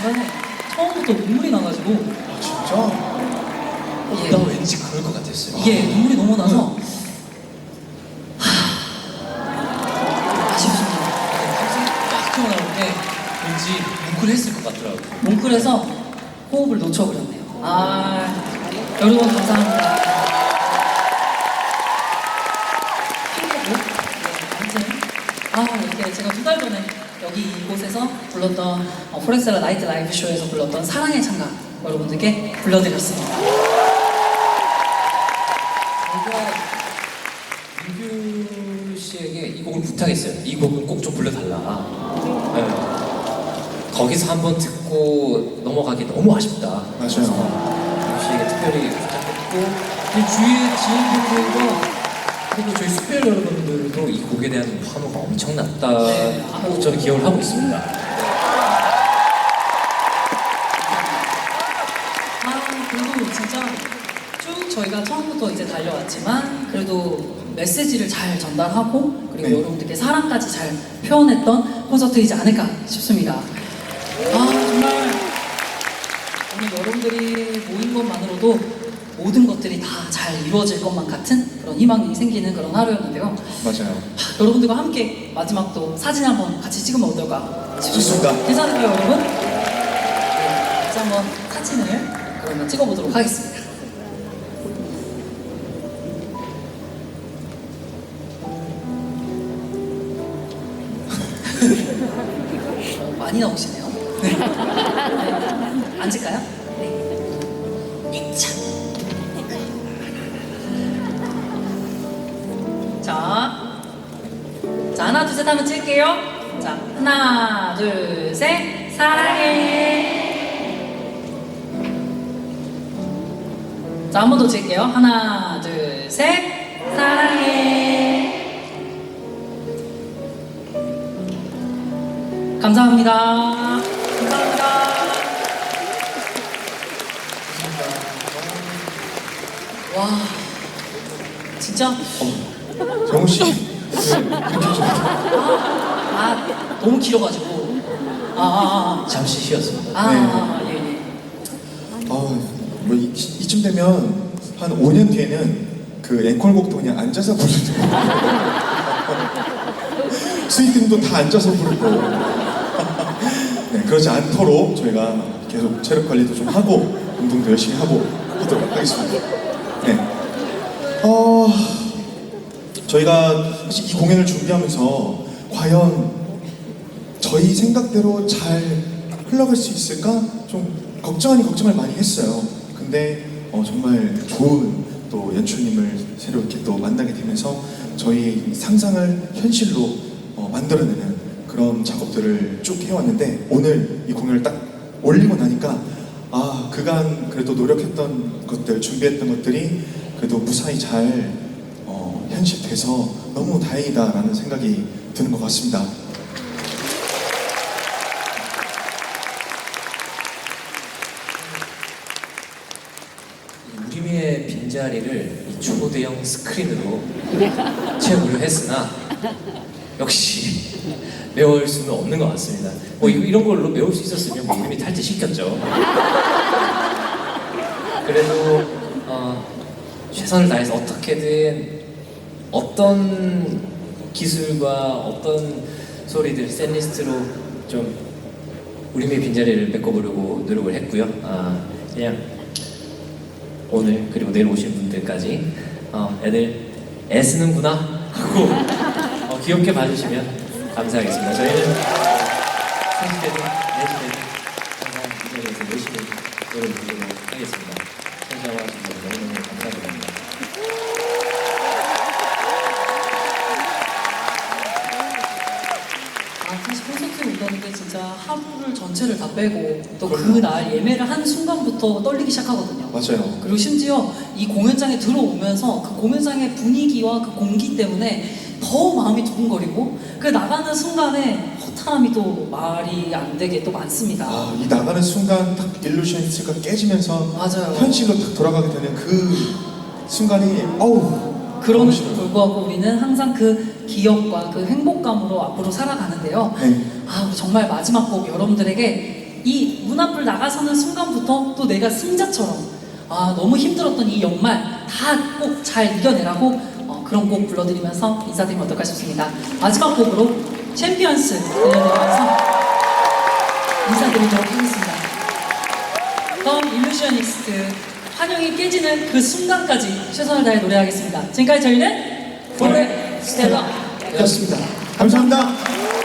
중간에 처음부터 눈물이 나가지고 아 진짜? 어, 예. 나 왠지 그럴 것 같았어요. 이게 눈물이 너무 나서 하... 아쉽습니다. 딱 튀어나오는데 왠지 뭉클했을 것 같더라고요. 뭉클해서 호흡을 놓쳐버렸네요. 아 여러분 감사합니다. 힘내고 네, 아무튼 아 이렇게 제가 두 달 전에 여기 이곳에서 불렀던 어, 포렉셀라 나이트 라이브 쇼에서 불렀던 사랑의 창가 여러분들께 불러드렸습니다. 제가 민규 씨에게 이 곡을 부탁했어요. 이 곡은 꼭 좀 불러달라. 네. 거기서 한번 듣고 넘어가기 너무 아쉽다. 맞아요. 민규 씨에게 특별히 부탁했고 이 주위의 지인분들과 그리고 저희 숙별 여러분들도 이 곡에 대한 환호가 엄청났다고 저는 기억을 하고 있습니다. 아 그래도 진짜 쭉 저희가 처음부터 이제 달려왔지만 그래도 메시지를 잘 전달하고 그리고 네. 여러분들께 사랑까지 잘 표현했던 콘서트이지 않을까 싶습니다. 아 정말 오늘 여러분들이 모인 것만으로도 모든 것들이 다 잘 이루어질 것만 같은 그런 희망이 생기는 그런 하루였는데요. 맞아요. 하, 여러분들과 함께 마지막도 사진 한번 같이 찍으면 어떨까. 좋습니다. 괜찮을까요, 여러분? 네, 같이 한번 사진을 그러면 찍어보도록 하겠습니다. 어, 많이 나오시네요. 네. 네. 앉을까요? 네. 네, 참. 자, 자 하나 둘셋 하면 칠게요. 자 하나 둘 셋 사랑해. 자 한 번 더 칠게요. 하나 둘 셋 사랑해. 감사합니다. 감사합니다. 와 진짜 정우 씨 네, 이렇게 좀아 너무 길어가지고 아 아 아 잠시 쉬었습니다. 아, 아, 예, 예. 아, 뭐 이, 이쯤 되면 한 5년 뒤에는 그 앵콜곡도 그냥 앉아서 부르는 스위팅도 다 앉아서 부르고 네, 그러지 않도록 저희가 계속 체력 관리도 좀 하고 운동도 열심히 하고 하도록 하겠습니다. 네. 어, 저희가 사실 이 공연을 준비하면서 과연 저희 생각대로 잘 흘러갈 수 있을까? 좀 걱정 아닌 걱정을 많이 했어요. 근데 어, 정말 좋은 또 연출님을 이렇게 또 만나게 되면서 저희 상상을 현실로 어, 만들어내는 그런 작업들을 쭉 해왔는데 오늘 이 공연을 딱 올리고 나니까 아 그간 그래도 노력했던 것들 준비했던 것들이 그래도 무사히 잘 어, 현실돼서 너무 다행이다라는 생각이 드는 것 같습니다. 이 우리미의 빈자리를 이 초대형 스크린으로 채우려 했으나 역시 메울 수는 없는 것 같습니다. 뭐 이- 이런 걸로 메울 수 있었으면 뭐 이름이 탈퇴 시켰죠. 그래도 어, 최선을 다해서 어떻게든 어떤 기술과 어떤 소리들 샌리스트로 좀 우리미의 빈자리를 메꿔보려고 노력을 했고요. 아, 그냥 오늘 그리고 내일 오신 분들까지 어, 애들 애쓰는구나 하고 어, 귀엽게 봐주시면 감사하겠습니다. 저희는 오던데 진짜 하루를 전체를 다 빼고 또 그 날 예매를 한 순간부터 떨리기 시작하거든요. 맞아요. 그리고 심지어 이 공연장에 들어오면서 그 공연장의 분위기와 그 공기 때문에 더 마음이 두근거리고 그 나가는 순간에 허탈함이 또 말이 안 되게 또 많습니다. 아, 이 나가는 순간 딱 일루션스가 깨지면서 맞아요. 현실로 딱 돌아가게 되는 그 순간이 어우 그럼에도. 불구하고 우리는 항상 그 기억과 그 행복감으로 앞으로 살아가는데요. 네. 아, 정말 마지막 곡 여러분들에게 이 문화 눈앞을 나가서는 순간부터 또 내가 승자처럼 아 너무 힘들었던 이 연말 다 꼭 잘 이겨내라고 어, 그런 곡 불러드리면서 인사드리면 어떨까 싶습니다. 마지막 곡으로 챔피언스 들려드리면서 인사드리도록 하겠습니다. 더 일루시오니스트 환영이 깨지는 그 순간까지 최선을 다해 노래하겠습니다. 지금까지 저희는 포레 스텔라 였습니다. 감사합니다.